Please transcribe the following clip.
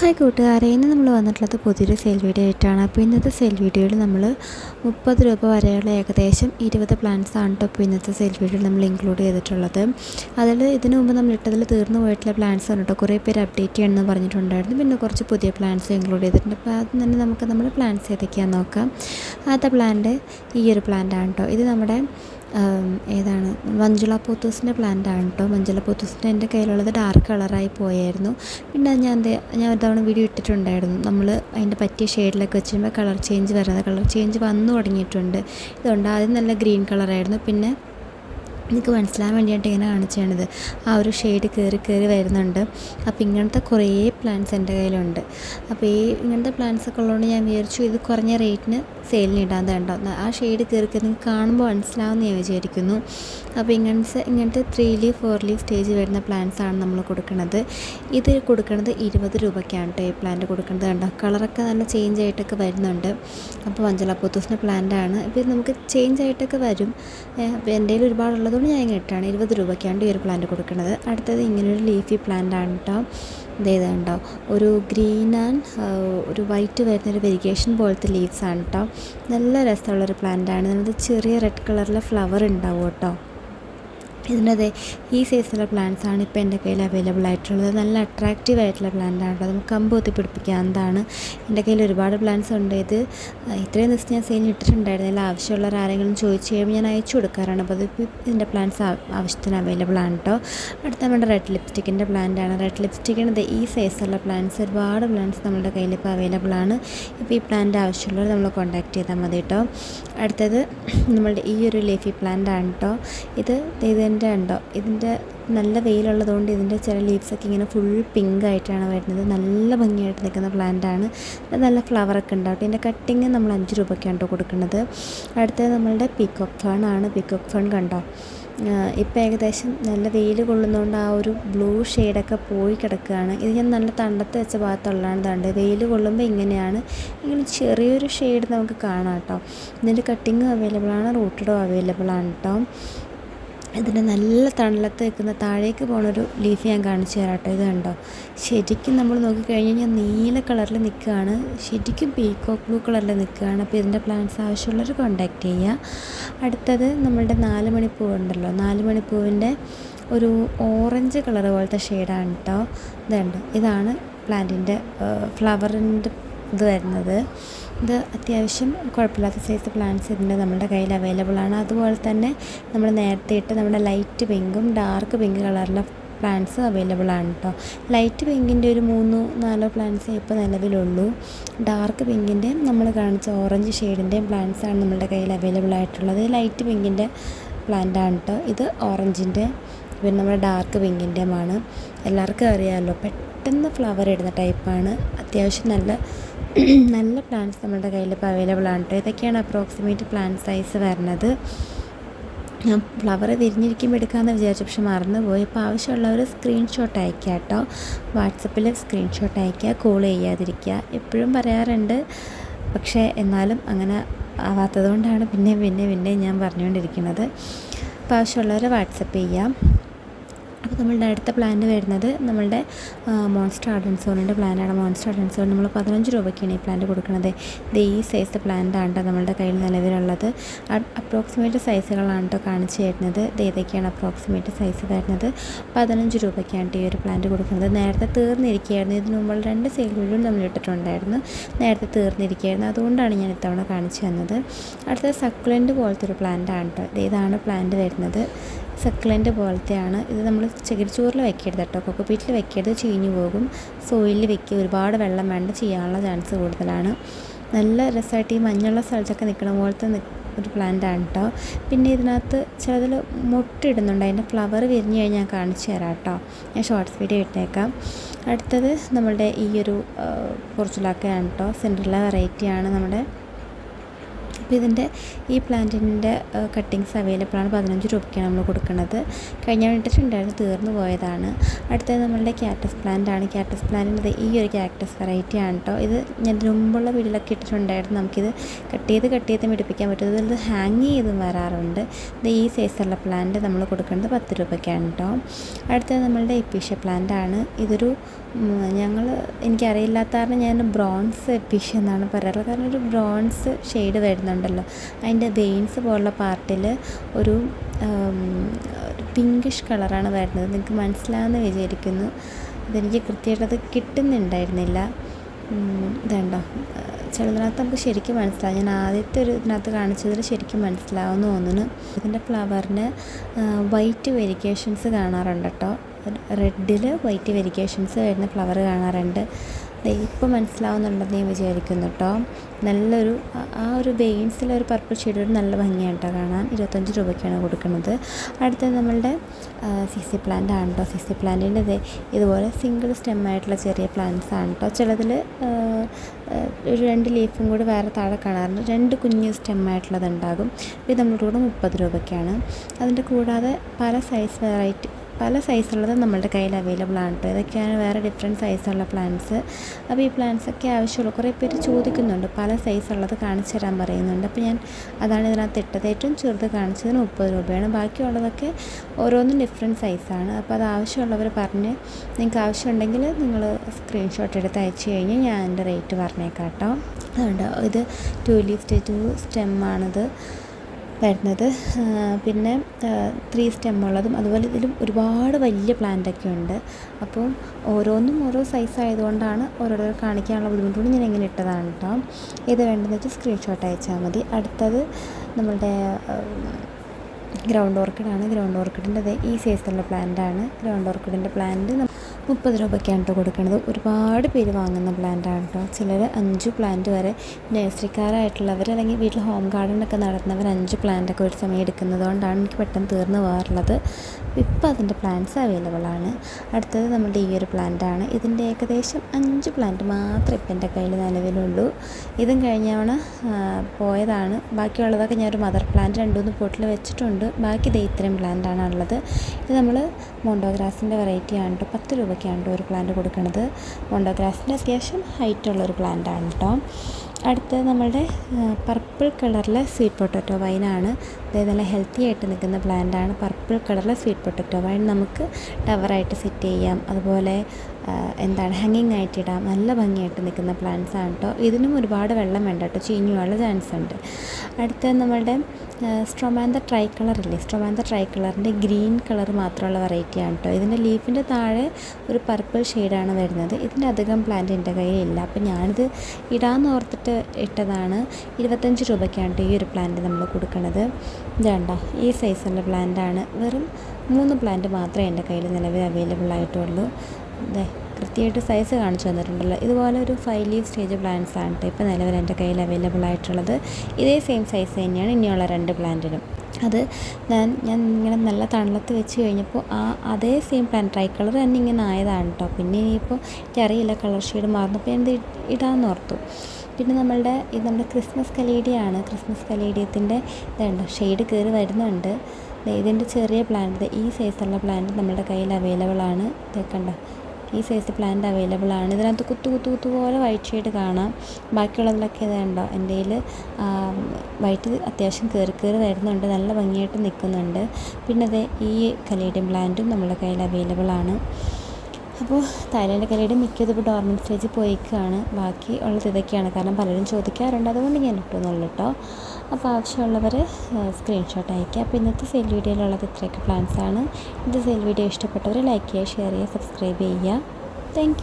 Hi കൂട്ടുകാരെ ഇന്ന് നമ്മൾ വന്നിട്ടുള്ളത് പുതിയൊരു സെയിൽ വീഡിയോ ആയിട്ടാണ്. അപ്പോൾ ഇന്നത്തെ സെയിൽ വീഡിയോയിൽ നമ്മൾ മുപ്പത് രൂപ വരെയുള്ള ഏകദേശം ഇരുപത് പ്ലാൻസ് ആണ് കേട്ടോ ഇപ്പോൾ ഇന്നത്തെ സെയിൽ വീഡിയോയിൽ നമ്മൾ ഇൻക്ലൂഡ് ചെയ്തിട്ടുള്ളത്. അതിൽ ഇതിനു മുമ്പ് നമ്മൾ ഇട്ടതിൽ തീർന്നു പോയിട്ടുള്ള പ്ലാൻസ് ആണ് കേട്ടോ കുറേ പേര് അപ്ഡേറ്റ് ചെയ്യണമെന്ന് പറഞ്ഞിട്ടുണ്ടായിരുന്നു. പിന്നെ കുറച്ച് പുതിയ പ്ലാൻസ് ഇൻക്ലൂഡ് ചെയ്തിട്ടുണ്ട്. അപ്പോൾ അത് തന്നെ നമുക്ക് നമ്മുടെ പ്ലാൻസ് ഏതൊക്കെയാണെന്ന് നോക്കാം. ആദ്യത്തെ പ്ലാന്റ് ഈ ഒരു പ്ലാന്റ് ആണ് കേട്ടോ ഇത് നമ്മുടെ ഏതാണ്? മഞ്ജുള പോത്തൂസിന്റെ പ്ലാന്റ് ആണ് കേട്ടോ മഞ്ജുള പോത്തൂസിന്റെ എന്റെ കയ്യിലുള്ളത് ഡാർക്ക് കളറായി പോയായിരുന്നു. പിന്നെ ഞാൻ ഞാൻ ഒരു തവണ വീഡിയോ ഇട്ടിട്ടുണ്ടായിരുന്നു. നമ്മൾ അതിന്റെ പറ്റിയ ഷെയ്ഡിലൊക്കെ വെച്ച് കളർ ചേഞ്ച് വരുന്നത് കളർ ചേഞ്ച് വന്നു തുടങ്ങിയിട്ടുണ്ട്. ഇതുകൊണ്ട് ആദ്യം നല്ല ഗ്രീൻ കളറായിരുന്നു. പിന്നെ എനിക്ക് മനസ്സിലാൻ വേണ്ടിയിട്ട് ഇങ്ങനെ കാണിച്ചാണിത് ആ ഒരു ഷെയ്ഡ് കയറി കയറി വരുന്നുണ്ട്. അപ്പോൾ ഇങ്ങനത്തെ കുറേ പ്ലാന്റ്സ് എന്റെ കയ്യിലുണ്ട്. അപ്പോൾ ഈ ഇങ്ങനത്തെ പ്ലാന്റ്സ് ഒക്കെ ഉള്ളതുകൊണ്ട് ഞാൻ വിചാരിച്ചു ഇത് കുറഞ്ഞ റേറ്റിന് സെയിലിന് തേണ്ട ആ ഷെയ്ഡ് കയറി കയറി കാണുമ്പോൾ മനസ്സിലാവുമെന്ന് ഞാൻ വിചാരിക്കുന്നു. അപ്പോൾ ഇങ്ങനത്തെ ഇങ്ങനത്തെ three leaf four leaf stage വരുന്ന പ്ലാന്റ്സ് ആണ് നമ്മൾ കൊടുക്കുന്നത് ഇത് കൊടുക്കുന്നത് ഇരുപത് രൂപയ്ക്കാണ് കേട്ടോ ഈ പ്ലാന്റ് കൊടുക്കുന്നത് കണ്ടോ? കളറൊക്കെ നല്ല ചേഞ്ച് ആയിട്ടൊക്കെ വരുന്നുണ്ട്. അപ്പോൾ മഞ്ചള പോത്തൂസിന്റെ പ്ലാന്റ് ആണ്. ഇപ്പോൾ നമുക്ക് ചേഞ്ച് ആയിട്ടൊക്കെ വരും. അപ്പോൾ എന്റെ കയ്യിൽ ഒരുപാടുള്ളതുകൊണ്ട് ഞാൻ ഇങ്ങനെ ഇരുപത് രൂപയ്ക്കാണ് ഈ ഒരു പ്ലാന്റ് കൊടുക്കുന്നത്. അടുത്തത് ഇങ്ങനൊരു ലീഫി പ്ലാന്റ് ആണ് കേട്ടോ ഇതേത് കണ്ടോ. ഒരു ഗ്രീൻ ആൻഡ് ഒരു വൈറ്റ് വരുന്നൊരു വെരിഗേഷൻ പോലത്തെ ലീവ്സ് ആണ് കേട്ടോ നല്ല രസമുള്ളൊരു പ്ലാന്റ് ആണ്. നമുക്ക് ചെറിയ റെഡ് കളറിലെ ഫ്ലവർ ഉണ്ടാവും കേട്ടോ ഇതിനതെ ഈ സൈസിലുള്ള പ്ലാന്റ്സ് ആണ് ഇപ്പോൾ എന്റെ കയ്യിൽ അവൈലബിൾ ആയിട്ടുള്ളത്. നല്ല അട്രാക്റ്റീവ് ആയിട്ടുള്ള ആണ് കേട്ടോ. നമുക്ക് കമ്പ് കുത്തി പിടിപ്പിക്കാവുന്നതാണ് എന്റെ കയ്യിൽ ഒരുപാട് പ്ലാന്റ്സ് ഉണ്ട്. ഇത് ഇത്രയും ദിവസം ഞാൻ സെയിൽ ഇട്ടിട്ടുണ്ടായിരുന്നില്ല. ആവശ്യമുള്ളവർ ആരെങ്കിലും ചോദിച്ചു കഴിയുമ്പോൾ ഞാൻ അയച്ചു കൊടുക്കാറാണ്. അപ്പോൾ അത് ഇതിന്റെ പ്ലാന്റ്സ് ആവശ്യത്തിന് അവൈലബിൾ ആണ് കേട്ടോ. അടുത്ത നമ്മുടെ റെഡ് ലിപ്സ്റ്റിക്കിന്റെ പ്ലാന്റ് ആണ്. റെഡ് ലിപ്സ്റ്റിക്കിന് ദേ ഈ സൈസുള്ള പ്ലാന്റ്സ് ഒരുപാട് പ്ലാന്റ്സ് നമ്മുടെ കയ്യിൽ ഇപ്പോൾ അവൈലബിൾ ആണ്. ഇപ്പോൾ ഈ പ്ലാന്റ് ആവശ്യമുള്ളവർ നമ്മൾ കോൺടാക്ട് ചെയ്താൽ മതി കേട്ടോ. അടുത്തത് നമ്മളുടെ ഈ ഒരു ലേഫി പ്ലാന്റ് ആണ് കേട്ടോ. ഇത് ദേ ഇതിന്റെ ഉണ്ടോ? ഇതിന്റെ നല്ല വെയിലുള്ളതുകൊണ്ട് ഇതിന്റെ ചില ലീവ്സൊക്കെ ഇങ്ങനെ ഫുൾ പിങ്ക് ആയിട്ടാണ് വരുന്നത്. നല്ല ഭംഗിയായിട്ട് നിൽക്കുന്ന പ്ലാന്റ് ആണ് ഇത് നല്ല ഫ്ലവറൊക്കെ ഉണ്ടാവും ഇതിന്റെ കട്ടിങ് നമ്മൾ അഞ്ച് രൂപയ്ക്കാണ് കേട്ടോ കൊടുക്കുന്നത്. അടുത്തത് നമ്മളുടെ പീക്കോക്ക് ഫേൺ ആണ്. പീക്കോക്ക് ഫേൺ കണ്ടോ? ഇപ്പോൾ ഏകദേശം നല്ല വെയിൽ കൊള്ളുന്നതുകൊണ്ട് ആ ഒരു ബ്ലൂ ഷെയ്ഡൊക്കെ പോയി കിടക്കുകയാണ്. ഇത് ഞാൻ നല്ല തണ്ടത്ത് വെച്ച ഭാഗത്തുള്ളതാണ് തണ്ട് വെയിൽ കൊള്ളുമ്പോൾ ഇങ്ങനെയാണ്. ഇങ്ങനെ ചെറിയൊരു ഷെയ്ഡ് നമുക്ക് കാണാം കേട്ടോ. ഇതിന്റെ കട്ടിങ്ങും അവൈലബിൾ ആണ് റൂട്ടഡും അവൈലബിൾ ആണ് കേട്ടോ. ഇതിന്റെ നല്ല തണലത്ത് നിൽക്കുന്ന താഴേക്ക് പോണൊരു ലീഫ് ഞാൻ കാണിച്ചു തരാം കേട്ടോ ഇത് കണ്ടോ? ശരിക്കും നമ്മൾ നോക്കിക്കഴിഞ്ഞ് കഴിഞ്ഞാൽ നീല കളറിൽ നിൽക്കുകയാണ്. ശരിക്കും പീക്കോക്ക് ബ്ലൂ കളറിൽ നിൽക്കുകയാണ്. അപ്പോൾ ഇതിന്റെ പ്ലാന്റ്സ് ആവശ്യമുള്ളവർ കോണ്ടാക്ട് ചെയ്യുക. അടുത്തത് നമ്മളുടെ നാല് മണിപ്പൂ ഉണ്ടല്ലോ. നാല് മണിപ്പൂവിന്റെ ഒരു ഓറഞ്ച് കളർ പോലത്തെ ഷെയ്ഡാണ് കേട്ടോ ഇതുണ്ട്. ഇതാണ് പ്ലാന്റിന്റെ ഫ്ലവറിന്റെ ഇത് വരുന്നത്. ഇത് അത്യാവശ്യം കുഴപ്പമില്ലാത്ത സൈസ് പ്ലാന്റ്സ് ഇതിന്റെ നമ്മുടെ കയ്യിൽ അവൈലബിൾ ആണ്. അതുപോലെ തന്നെ നമ്മൾ നേരത്തെ ഇട്ട് നമ്മുടെ ലൈറ്റ് പിങ്കും ഡാർക്ക് പിങ്ക് കളറിലെ പ്ലാന്റ്സ് അവൈലബിൾ ആണ് കേട്ടോ ലൈറ്റ് പിങ്കിന്റെ ഒരു മൂന്നോ നാലോ പ്ലാന്റ്സേ ഇപ്പോൾ നിലവിലുള്ളൂ. ഡാർക്ക് പിങ്കിന്റെ നമ്മൾ കാണിച്ച ഓറഞ്ച് ഷെയ്ഡിന്റെയും ആണ് നമ്മുടെ കയ്യിൽ അവൈലബിൾ ആയിട്ടുള്ളത്. ലൈറ്റ് പിങ്കിന്റെ പ്ലാന്റ് ആണ് കേട്ടോ ഇത് ഓറഞ്ചിന്റെ പിന്നെ നമ്മുടെ ഡാർക്ക് പിങ്കിന്റെയുമാണ് എല്ലാവർക്കും അറിയാമല്ലോ പെട്ടെന്ന് ഫ്ലവർ ഇടുന്ന ടൈപ്പാണ് അത്യാവശ്യം നല്ല നല്ല പ്ലാന്റ്സ് നമ്മുടെ കയ്യിൽ ഇപ്പോൾ അവൈലബിൾ ആണ് കേട്ടോ ഇതൊക്കെയാണ് അപ്രോക്സിമേറ്റ് പ്ലാന്റ് സൈസ് വരുന്നത് ഞാൻ ഫ്ലവർ വിരിഞ്ഞിരിക്കുമ്പോൾ എടുക്കാമെന്ന് വിചാരിച്ചു പക്ഷെ മറന്നുപോയി. അപ്പോൾ ആവശ്യമുള്ളവർ സ്ക്രീൻഷോട്ട് അയക്കുക കേട്ടോ വാട്സപ്പിൽ സ്ക്രീൻഷോട്ട് അയക്കുക കോൾ ചെയ്യാതിരിക്കുക എപ്പോഴും പറയാറുണ്ട്. പക്ഷേ എന്നാലും അങ്ങനെ ആവാത്തത് കൊണ്ടാണ് പിന്നെ പിന്നെ പിന്നെ ഞാൻ പറഞ്ഞുകൊണ്ടിരിക്കുന്നത്. അപ്പോൾ ആവശ്യമുള്ളവർ വാട്സപ്പ് ചെയ്യാം. അപ്പോൾ നമ്മളുടെ അടുത്ത പ്ലാന്റ് വരുന്നത് നമ്മളുടെ മോൺസ്റ്റർ ആർഡൻസോണിന്റെ പ്ലാനാണ് മോൺസ്റ്റർ ആർഡൻസോൺ നമ്മൾ പതിനഞ്ച് രൂപയ്ക്കാണ് ഈ പ്ലാന്റ് കൊടുക്കുന്നത്. ഇത് ഈ സൈസ് പ്ലാന്റാണ് നമ്മളുടെ കയ്യിൽ നിലവിലുള്ളത്. അപ്രോക്സിമേറ്റ് സൈസുകളാണ് കേട്ടോ കാണിച്ചു തരുന്നത്. ഇത് ഏതൊക്കെയാണ് അപ്രോക്സിമേറ്റ് സൈസ് വരുന്നത് പതിനഞ്ച് രൂപയ്ക്കാണ് ഈ ഒരു പ്ലാന്റ് കൊടുക്കുന്നത്. നേരത്തെ തീർന്നിരിക്കുകയായിരുന്നു. ഇതിന് മുമ്പ് രണ്ട് സെയിൽ നമ്മൾ ഇട്ടിട്ടുണ്ടായിരുന്നു. നേരത്തെ തീർന്നിരിക്കുകയായിരുന്നു. അതുകൊണ്ടാണ് ഞാൻ ഇത്തവണ കാണിച്ചു തന്നത്. അടുത്തത് സക്കുലന്റ് പോലത്തെ ഒരു പ്ലാന്റാണ് കേട്ടോ ഇത് ഇതാണ് പ്ലാന്റ് വരുന്നത്? സക്ലന്റ് പോലത്തെയാണ്. ഇത് നമ്മൾ ചകിരിച്ചോറിൽ വെക്കരുത് കേട്ടോ. കൊക്കോപ്പീറ്റിൽ വെക്കരുത്. ചീഞ്ഞു പോകും. സോയിലിൽ വെക്കുക. ഒരുപാട് വെള്ളം വേണ്ട ചെയ്യാനുള്ള ചാൻസ് കൂടുതലാണ്. നല്ല രസമായിട്ട് ഈ മഞ്ഞുള്ള സ്ഥലത്തൊക്കെ നിൽക്കണ പോലത്തെ ഒരു പ്ലാന്റ് ആണ് കേട്ടോ. പിന്നെ ഇതിനകത്ത് ചിലതിൽ മുട്ടിടുന്നുണ്ട്. അതിന്റെ ഫ്ലവർ വിരിഞ്ഞ് കഴിഞ്ഞാൽ ഞാൻ കാണിച്ചു തരാം കേട്ടോ. ഞാൻ ഷോർട്സ് വീഡിയോ ഇട്ടേക്കാം. അടുത്തത് നമ്മളുടെ ഈ ഒരു പോർച്ചുലാക്കയാണ് കേട്ടോ. സെൻട്രല വെറൈറ്റിയാണ് നമ്മുടെ അപ്പോൾ ഇതിന്റെ ഈ പ്ലാന്റിന്റെ കട്ടിങ്സ് അവൈലബിൾ ആണ്. പതിനഞ്ച് രൂപയ്ക്കാണ് നമ്മൾ കൊടുക്കുന്നത്. കഴിഞ്ഞ ഇട്ടിട്ടുണ്ടായിരുന്നു തീർന്നു പോയതാണ്. അടുത്തത് നമ്മളുടെ ക്യാറ്റസ് പ്ലാന്റ് ആണ്. ക്യാറ്റസ് പ്ലാന്റിന്റെ ഈ ഒരു ക്യാക്ടസ് വെറൈറ്റി ആണ് കേട്ടോ ഇത് ഞാൻ മുമ്പുള്ള വീട്ടിലൊക്കെ ഇട്ടിട്ടുണ്ടായിരുന്നു. നമുക്കിത് കട്ട് ചെയ്ത് കട്ട് ചെയ്ത് പിടിപ്പിക്കാൻ പറ്റും. ഇത് ഹാങ് ചെയ്തും വരാറുണ്ട്. ഇത് ഈ സൈസുള്ള പ്ലാന്റ് നമ്മൾ കൊടുക്കുന്നത് പത്ത് രൂപയ്ക്കാണ് കേട്ടോ അടുത്തത് നമ്മളുടെ എപ്പീഷ്യ പ്ലാന്റ് ആണ്. ഇതൊരു ഞങ്ങൾ എനിക്കറിയില്ലാത്ത കാരണം ഞാൻ ബ്രോൺസ് പിഷ് എന്നാണ് പറയാറ് കാരണം ഒരു ബ്രോൺസ് ഷെയ്ഡ് വരുന്നുണ്ടല്ലോ. അതിന്റെ വെയിൻസ് പോലുള്ള പാർട്ടിൽ ഒരു പിങ്കിഷ് കളറാണ് വരുന്നത്. നിങ്ങൾക്ക് മനസ്സിലാവുമെന്ന് വിചാരിക്കുന്നു. അതെനിക്ക് കൃത്യമായിട്ടത് കിട്ടുന്നുണ്ടായിരുന്നില്ല. ഇതുണ്ടോ? ചിലതിനകത്ത് നമുക്ക് ശരിക്കും മനസ്സിലാവും. ഞാൻ ആദ്യത്തെ ഒരു ഇതിനകത്ത് കാണിച്ചതിൽ ശരിക്കും മനസ്സിലാവുമെന്ന് തോന്നുന്നു. ഇതിന്റെ ഫ്ലവറിന് വൈറ്റ് വെരിക്കേഷൻസ് കാണാറുണ്ട് കേട്ടോ. റെഡിൽ വൈറ്റ് വെരിക്കേഷൻസ് വരുന്ന ഫ്ലവർ കാണാറുണ്ട്. ഇപ്പോൾ മനസ്സിലാവുന്നുണ്ടെന്ന് ഞാൻ വിചാരിക്കുന്നു കേട്ടോ നല്ലൊരു ആ ഒരു വെയിൻസിലൊരു പർപ്പിൾ ഷെയ്ഡ് ഒരു നല്ല ഭംഗിയാണ് കേട്ടോ കാണാൻ. ഇരുപത്തഞ്ച് രൂപയ്ക്കാണ് കൊടുക്കുന്നത്. അടുത്ത നമ്മളുടെ സിസി പ്ലാന്റ് ആണ് കേട്ടോ സിസി പ്ലാന്റിന്റെ ഇത് ഇതുപോലെ സിംഗിൾ സ്റ്റെം ആയിട്ടുള്ള ചെറിയ പ്ലാന്റ്സ് ആണ് കേട്ടോ ചിലതിൽ ഒരു രണ്ട് ലീഫും കൂടി വേറെ താഴെ കാണാറുണ്ട്. രണ്ട് കുഞ്ഞ് സ്റ്റെം ആയിട്ടുള്ളത് ഉണ്ടാകും. ഇത് നമ്മളുടെ കൂടെ മുപ്പത് രൂപയ്ക്കാണ്. അതിന്റെ കൂടാതെ പല സൈസ് വെറൈറ്റി പല സൈസുള്ളത് നമ്മളുടെ കയ്യിൽ അവൈലബിൾ ആണ് കേട്ടോ ഇതൊക്കെയാണ് വേറെ ഡിഫറെന്റ് സൈസുള്ള പ്ലാന്റ്സ് അപ്പോൾ ഈ പ്ലാന്റ്സൊക്കെ ആവശ്യമുള്ളൂ കുറേ പേര് ചോദിക്കുന്നുണ്ട്. പല സൈസുള്ളത് കാണിച്ചു തരാൻ പറയുന്നുണ്ട്. അപ്പോൾ ഞാൻ അതാണ് ഇതിനകത്ത് ഇട്ടത്. ഏറ്റവും ചെറുത് കാണിച്ചതിന് മുപ്പത് രൂപയാണ്. ബാക്കിയുള്ളതൊക്കെ ഓരോന്നും ഡിഫറെന്റ് സൈസാണ് അപ്പോൾ അത് ആവശ്യമുള്ളവർ പറഞ്ഞ് നിങ്ങൾക്ക് ആവശ്യമുണ്ടെങ്കിൽ നിങ്ങൾ സ്ക്രീൻഷോട്ട് എടുത്ത് അയച്ചു കഴിഞ്ഞാൽ ഞാൻ എന്റെ റേറ്റ് പറഞ്ഞേക്കാം കേട്ടോ അതുകൊണ്ട് ഇത് ടു ലീഫ് ടു സ്റ്റെമ്മാണിത് വരുന്നത്. പിന്നെ ത്രീ സ്റ്റെമ്മുള്ളതും അതുപോലെ ഇതിലും ഒരുപാട് വലിയ പ്ലാന്റൊക്കെ ഉണ്ട്. അപ്പോൾ ഓരോന്നും ഓരോ സൈസ് ആയതുകൊണ്ടാണ് ഓരോരോ കാണിക്കാനുള്ള ബുദ്ധിമുട്ടുകൊണ്ട് ഞാൻ ഇങ്ങനെ ഇട്ടതാണ് കേട്ടോ ഇത് വേണ്ടതെന്ന് വെച്ചാൽ സ്ക്രീൻഷോട്ട് അയച്ചാൽ മതി. അടുത്തത് നമ്മളുടെ ഗ്രൗണ്ട് ഓർക്കിഡാണ് ഗ്രൗണ്ട് ഓർക്കിഡിന്റെ ഈ സൈസിലുള്ള പ്ലാന്റാണ് ഗ്രൗണ്ട് ഓർക്കിഡിന്റെ പ്ലാന്റ് മുപ്പത് രൂപയ്ക്കാണ് കേട്ടോ കൊടുക്കുന്നത് ഒരുപാട് പേര് വാങ്ങുന്ന പ്ലാന്റാണ് കേട്ടോ ചിലർ അഞ്ച് പ്ലാന്റ് വരെ നേഴ്സറിക്കാരായിട്ടുള്ളവർ അല്ലെങ്കിൽ വീട്ടിൽ ഹോം ഗാർഡനൊക്കെ നടത്തുന്നവർ അഞ്ച് പ്ലാന്റൊക്കെ ഒരു സമയം എടുക്കുന്നത് കൊണ്ടാണ് എനിക്ക് പെട്ടെന്ന് തീർന്നു പോകാറുള്ളത്. ഇപ്പോൾ അതിന്റെ പ്ലാന്റ്സ് അവൈലബിൾ ആണ്. അടുത്തത് നമ്മുടെ ഈ ഒരു പ്ലാന്റാണ് ഇതിന്റെ ഏകദേശം അഞ്ച് പ്ലാന്റ് മാത്രമേ ഇപ്പം എന്റെ കയ്യിൽ നിലവിലുള്ളൂ. ഇതും കഴിഞ്ഞവണ പോയതാണ്. ബാക്കിയുള്ളതൊക്കെ ഒരു മദർ പ്ലാന്റ് രണ്ടുമൂന്ന് പോട്ടിൽ വെച്ചിട്ടുണ്ട്. ബാക്കി ദേ ഇത്രയും പ്ലാന്റാണ് ഉള്ളത്. ഇത് നമ്മൾ മോണ്ടോഗ്രാസിന്റെ വെറൈറ്റിയാണ് കേട്ടോ പത്ത് രൂപ രൂപയ്ക്കാണ് ഒരു പ്ലാന്റ് കൊടുക്കുന്നത് മോണ്ടോഗ്രാഫിന് അത്യാവശ്യം ഹൈറ്റുള്ളൊരു പ്ലാന്റാണ് കേട്ടോ അടുത്തത് നമ്മളുടെ പർപ്പിൾ കളറിലെ സ്വീറ്റ് പൊട്ടറ്റോ വൈനാണ് അതായത് നല്ല ഹെൽത്തി ആയിട്ട് നിൽക്കുന്ന പ്ലാന്റാണ് പർപ്പിൾ കളറിലെ സ്വീറ്റ് പൊട്ടറ്റോ വൈൻ നമുക്ക് ടവറായിട്ട് സെറ്റ് ചെയ്യാം. അതുപോലെ എന്താണ് ഹാങ്ങിങ് ആയിട്ട് ഇടാം. നല്ല ഭംഗിയായിട്ട് നിൽക്കുന്ന പ്ലാന്റ്സ് ആണ് കേട്ടോ ഇതിനും ഒരുപാട് വെള്ളം വേണ്ട കേട്ടോ ചീഞ്ഞുള്ള ചാൻസ് ഉണ്ട്. അടുത്ത നമ്മളുടെ സ്ട്രൊമാന്ത ട്രൈ ഇല്ലേ? സ്ട്രൊമാന്ത ട്രൈ കളറിന്റെ ഗ്രീൻ കളർ മാത്രമുള്ള വെറൈറ്റിയാണ് കേട്ടോ ഇതിന്റെ ലീഫിന്റെ താഴെ ഒരു പർപ്പിൾ ഷെയ്ഡാണ് വരുന്നത്. ഇതിന്റെ അധികം പ്ലാന്റ് എന്റെ കയ്യിലില്ല. അപ്പോൾ ഞാനിത് ഇടാമെന്ന് ഓർത്തിട്ട് ഇട്ടതാണ്. ഇരുപത്തഞ്ച് രൂപയ്ക്കാണ് ഈ ഒരു പ്ലാന്റ് നമ്മൾ കൊടുക്കുന്നത് ഇതാണ്ട ഈ സൈസുള്ള പ്ലാന്റാണ് വെറും മൂന്ന് പ്ലാന്റ് മാത്രമേ എന്റെ കയ്യിൽ നിലവിൽ അവൈലബിൾ ആയിട്ടുള്ളൂ. അതെ കൃത്യമായിട്ട് സൈസ് കാണിച്ചു തന്നിട്ടുണ്ടല്ലോ. ഇതുപോലെ ഒരു ഫൈവ് ലീവ് സ്റ്റേജ് പ്ലാന്റ്സ് ആണ് കേട്ടോ ഇപ്പോൾ നിലവിൽ എന്റെ കയ്യിൽ അവൈലബിൾ ആയിട്ടുള്ളത്. ഇതേ സെയിം സൈസ് തന്നെയാണ് ഇനിയുള്ള രണ്ട് പ്ലാന്റിനും അത് ഞാൻ ഞാൻ ഇങ്ങനെ നല്ല തണലത്ത് വെച്ച് കഴിഞ്ഞപ്പോൾ ആ അതേ സെയിം പ്ലാന്റ് ട്രൈ കളർ തന്നെ ഇങ്ങനെ ആയതാണ് കേട്ടോ പിന്നെ ഇനിയിപ്പോൾ എനിക്കറിയില്ല കളർ ഷെയ്ഡ് മാറുന്നപ്പോൾ ഞാൻ ഇത് ഇടാമെന്ന് ഓർത്തു. പിന്നെ നമ്മളുടെ ഇത് നമ്മുടെ ക്രിസ്മസ് കലേഡിയാണ് ക്രിസ്മസ് കലേഡിയത്തിന്റെ ഇതുണ്ട്. ഷെയ്ഡ് കയറി വരുന്നുണ്ട്. ഇതിന്റെ ചെറിയ പ്ലാന്റ് ഈ സൈസുള്ള പ്ലാന്റ് നമ്മുടെ കയ്യിൽ അവൈലബിൾ ആണ്. ഇതൊക്കെ ഈ സൈസ് പ്ലാന്റ് അവൈലബിൾ ആണ്. ഇതിനകത്ത് കുത്തു കുത്തു കുത്തു പോലെ വൈറ്റ് ഷെയ്ഡ് കാണാം. ബാക്കിയുള്ളതിലൊക്കെ ഇതുണ്ടോ എന്റെ കയ്യിൽ വൈറ്റ് അത്യാവശ്യം കയറി കയറി വരുന്നുണ്ട്. നല്ല ഭംഗിയായിട്ട് നിൽക്കുന്നുണ്ട്. പിന്നെ അത് ഈ കലയുടെ പ്ലാന്റും നമ്മുടെ കയ്യിൽ അവൈലബിൾ ആണ്. അപ്പോൾ തായ്ലൻഡ് കലയുടെ മിക്കതും ഇപ്പോൾ ഡോർമെന്റ് സ്റ്റേജിൽ പോയിക്കാണ്. ബാക്കി ഉള്ളത് ഇതൊക്കെയാണ്. കാരണം പലരും ചോദിക്കാറുണ്ട്. അതുകൊണ്ട് ഞാൻ ഇട്ടുന്നുള്ളൂ കേട്ടോ അപ്പോൾ ആവശ്യമുള്ളവർ സ്ക്രീൻഷോട്ട് അയയ്ക്കുക. അപ്പോൾ ഇന്നത്തെ സെൽ വീഡിയോയിലുള്ളത് ഇത്രയൊക്കെ പ്ലാൻസ് ആണ്. ഇന്നത്തെ സെയിൽ വീഡിയോ ഇഷ്ടപ്പെട്ടവർ ലൈക്ക് ചെയ്യുക ഷെയർ ചെയ്യുക സബ്സ്ക്രൈബ് ചെയ്യുക. താങ്ക്